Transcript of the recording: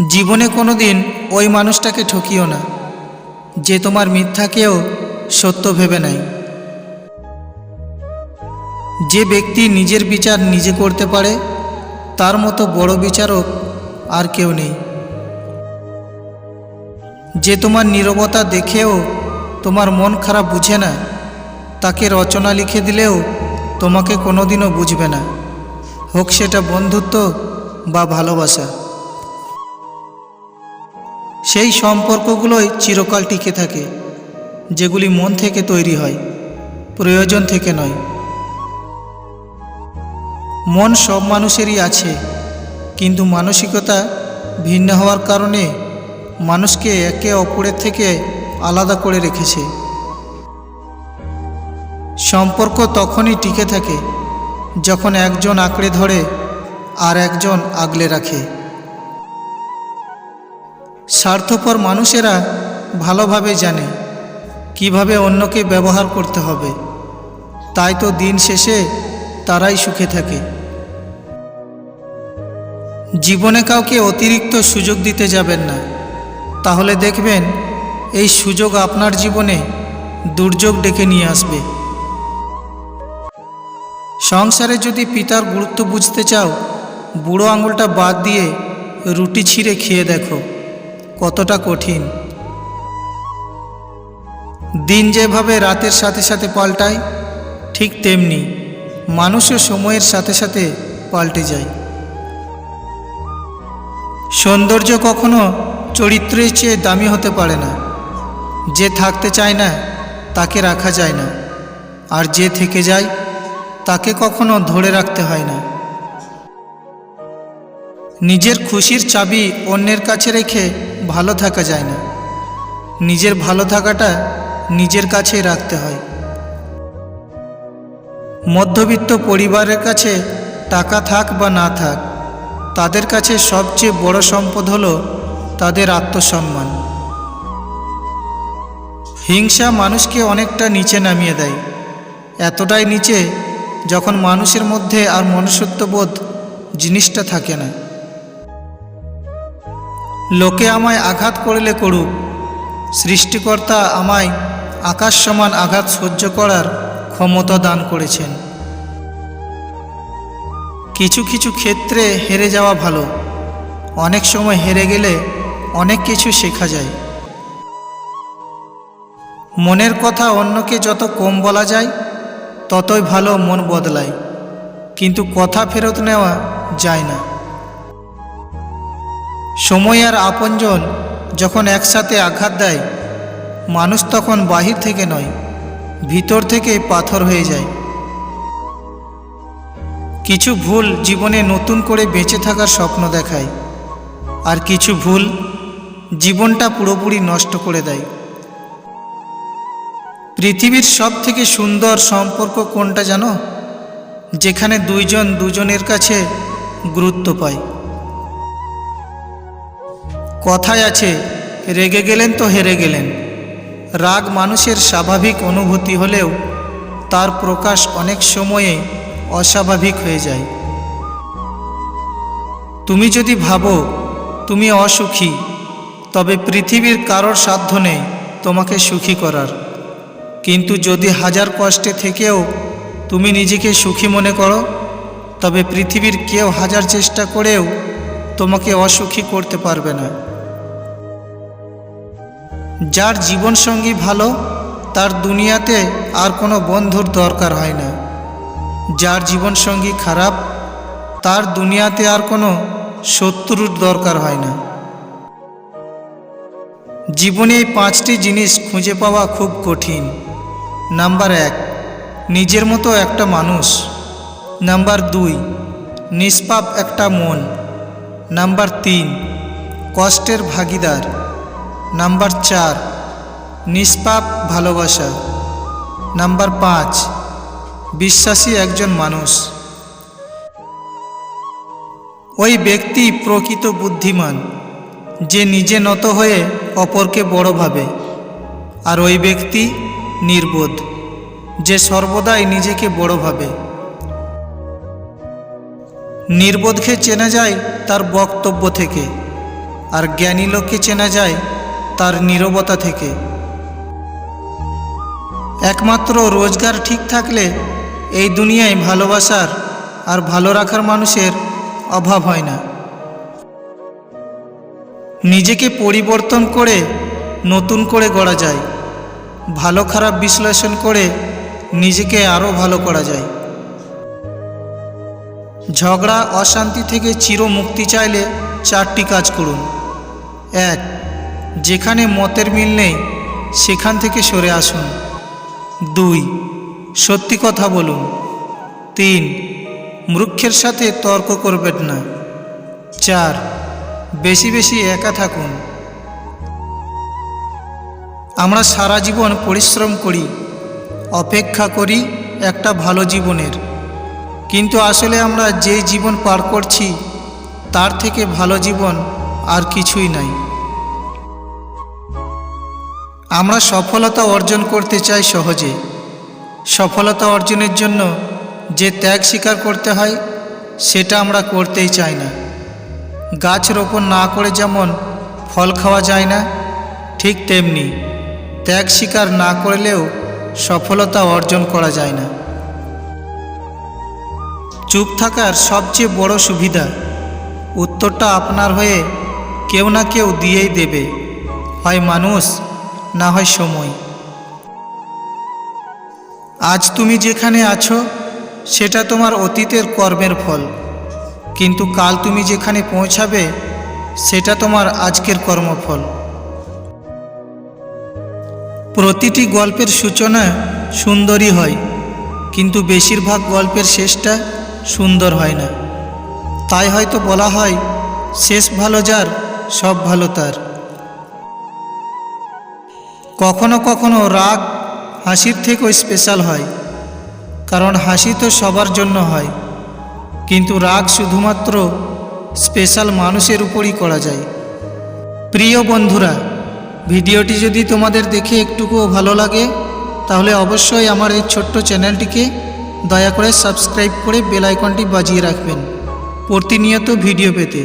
জীবনে কোনো দিন ওই মানুষটাকে ঠকিও না, যে তোমার মিথ্যাকেও সত্য ভেবে নেয়। যে ব্যক্তি নিজের বিচার নিজে করতে পারে, তার মতো বড় বিচারক আর কেউ নেই। যে তোমার নীরবতা দেখেও তোমার মন খারাপ বুঝে না, তাকে রচনা লিখে দিলেও তোমাকে কোনোদিনও বুঝবে না। হোক সেটা বন্ধুত্ব বা ভালোবাসা। সেই সম্পর্কগুলোই চিরকাল টিকে থাকে, যেগুলি মন থেকে তৈরি হয়, প্রয়োজন থেকে নয়। মন সব মানুষেরই আছে, কিন্তু মানসিকতা ভিন্ন হওয়ার কারণে মানুষকে একে অপরের থেকে আলাদা করে রেখেছে। সম্পর্ক তখনই টিকে থাকে, যখন একজন আঁকড়ে ধরে আর একজন আগলে রাখে। স্বার্থপর মানুষেরা ভালোভাবে জানে কীভাবে অন্যকে ব্যবহার করতে হবে। তাই তো দিন শেষে তারাই সুখে থাকে। জীবনে কাউকে অতিরিক্ত সুযোগ দিতে যাবেন না। তাহলে দেখবেন এই সুযোগ আপনার জীবনে দুর্যোগ ডেকে নিয়ে আসবে। সংসারে যদি পিতার গুরুত্ব বুঝতে চাও, বুড়ো আঙুলটা বাদ দিয়ে রুটি ছিঁড়ে খেয়ে দেখো। কতটা কঠিন। দিন যেভাবে রাতের সাথে সাথে পাল্টায়, ঠিক তেমনি মানুষও সময়ের সাথে সাথে পাল্টে যায়। সৌন্দর্য কখনো চরিত্রের চেয়ে দামি হতে পারে না। যে থাকতে চায় না, তাকে রাখা যায় না। আর যে থেকে যায়, তাকে কখনো ধরে রাখতে হয় না। নিজের খুশির চাবি অন্যের কাছে রেখে ভালো থাকা যায় না। নিজের ভালো থাকাটা নিজের কাছেই রাখতে হয়। মধ্যবিত্ত পরিবারের কাছে টাকা থাক বা না থাক, তাদের কাছে সবচেয়ে বড় সম্পদ হলো তাদের আত্মসম্মান। হিংসা মানুষকে অনেকটা নিচে নামিয়ে দেয়। এতটাই নিচে যখন মানুষের মধ্যে আর মনুষ্যত্ববোধ জিনিসটা থাকে না। লোকে আমায় আঘাত করলে করুক। সৃষ্টিকর্তা আমায় আকাশ সমান আঘাত সহ্য করার ক্ষমতা দান করেছেন। কিছু কিছু ক্ষেত্রে হেরে যাওয়া ভালো। অনেক সময় হেরে গেলে অনেক কিছু শেখা যায়। মনের কথা অন্যকে যত কম বলা যায়, ততই ভালো মন বদলায়। কিন্তু কথা ফেরত নেওয়া যায় না। সময় আর আপনজন যখন একসাথে আঘাত দেয়, মানুষ তখন বাহির থেকে নয়, ভিতর থেকে পাথর হয়ে যায়। কিছু ভুল জীবনে নতুন করে বেঁচে থাকার স্বপ্ন দেখায়, আর কিছু ভুল জীবনটা পুরোপুরি নষ্ট করে দেয়। পৃথিবীর সব থেকে সুন্দর সম্পর্ক কোনটা জানো? যেখানে দুইজন দুজনের কাছে গুরুত্ব পায়। কথায় আছে, রেগে গেলেন তো হেরে গেলেন। রাগ মানুষের স্বাভাবিক অনুভূতি হলেও তার প্রকাশ অনেক সময়ে অস্বাভাবিক হয়ে যায়। তুমি যদি ভাবো, তুমি অসুখী, তবে পৃথিবীর কারোর সাধ্য নেই তোমাকে সুখী করার। কিন্তু যদি হাজার কষ্টে থেকেও তুমি নিজেকে সুখী মনে করো, তবে পৃথিবীর কেউ হাজার চেষ্টা করেও তোমাকে অসুখী করতে পারবে না। যার জীবনসঙ্গী ভালো, তার দুনিয়াতে আর কোনো বন্ধুর দরকার হয় না। যার জীবনসঙ্গী খারাপ, তার দুনিয়াতে আর কোনো শত্রুর দরকার হয় না। জীবনে এই পাঁচটি জিনিস খুঁজে পাওয়া খুব কঠিন। নাম্বার এক, নিজের মতো একটা মানুষ। নাম্বার দুই, নিষ্পাপ একটা মন। নাম্বার তিন, কষ্টের ভাগিদার। নাম্বার চার, নিষ্পাপ ভালোবাসা। নাম্বার পাঁচ, বিশ্বাসী একজন মানুষ। ওই ব্যক্তি প্রকৃত বুদ্ধিমান, যে নিজে নত হয়ে অপরকে বড় ভাবে। আর ওই ব্যক্তি নির্বোধ, যে সর্বদাই নিজেকে বড় ভাবে। নির্বোধকে চেনা যায় তার বক্তব্য থেকে, আর জ্ঞানী লোককে চেনা যায় তার নীরবতা থেকে। একমাত্র রোজগার ঠিক থাকলে এই দুনিয়ায় ভালোবাসার আর ভালো রাখার মানুষের অভাব হয় না। নিজেকে পরিবর্তন করে নতুন করে গড়া যায়। ভালো খারাপ বিশ্লেষণ করে নিজেকে আরও ভালো করা যায়। ঝগড়া, অশান্তি থেকে চির মুক্তি চাইলে চারটি কাজ করুন। এক যেখানে মতের মিল নেই, সেখান থেকে সরে আসুন। দুই, সত্যি কথা বলুন। তিন, মূর্খের সাথে তর্ক করবেন না। চার, বেশি বেশি একা থাকুন। আমরা সারা জীবন পরিশ্রম করি, অপেক্ষা করি একটা ভালো জীবনের। কিন্তু আসলে আমরা যে জীবন পার করছি, তার থেকে ভালো জীবন আর কিছুই নাই। আমরা সফলতা অর্জন করতে চাই সহজে। সফলতা অর্জনের জন্য যে ত্যাগ স্বীকার করতে হয়, সেটা আমরা করতেই চাই না। গাছ রোপণ না করে যেমন ফল খাওয়া যায় না, ঠিক তেমনি ত্যাগ স্বীকার না করলেও সফলতা অর্জন করা যায় না। চুপ থাকার সবচেয়ে বড় সুবিধা, উত্তরটা আপনার হয়ে কেউ না কেউ দিয়েই দেবে। হয় মানুষ না হয় সময়। আজ তুমি যেখানে আছো, সেটা তোমার অতীতের কর্মের ফল। কিন্তু কাল তুমি যেখানে পৌঁছাবে, সেটা তোমার আজকের কর্মফল। প্রতিটি গল্পের সূচনা সুন্দরই হয়, কিন্তু বেশিরভাগ গল্পের শেষটা সুন্দর হয় না। তাই হয়তো বলা হয়, শেষ ভালো যার, সব ভালো তার। কখনো কখনো রাগ হাসির থেকেও স্পেশাল হয়, কারণ হাসি তো সবার জন্য হয়। কিন্তু রাগ শুধুমাত্র স্পেশাল মানুষের উপরই করা যায়। প্রিয় বন্ধুরা, ভিডিওটি যদি তোমাদের দেখে একটুকুও ভালো লাগে, তাহলে অবশ্যই আমার এই ছোট্ট চ্যানেলটিকে দয়া করে সাবস্ক্রাইব করে বেল আইকনটি বাজিয়ে রাখবেন। প্রতিনিয়ত ভিডিও পেতে।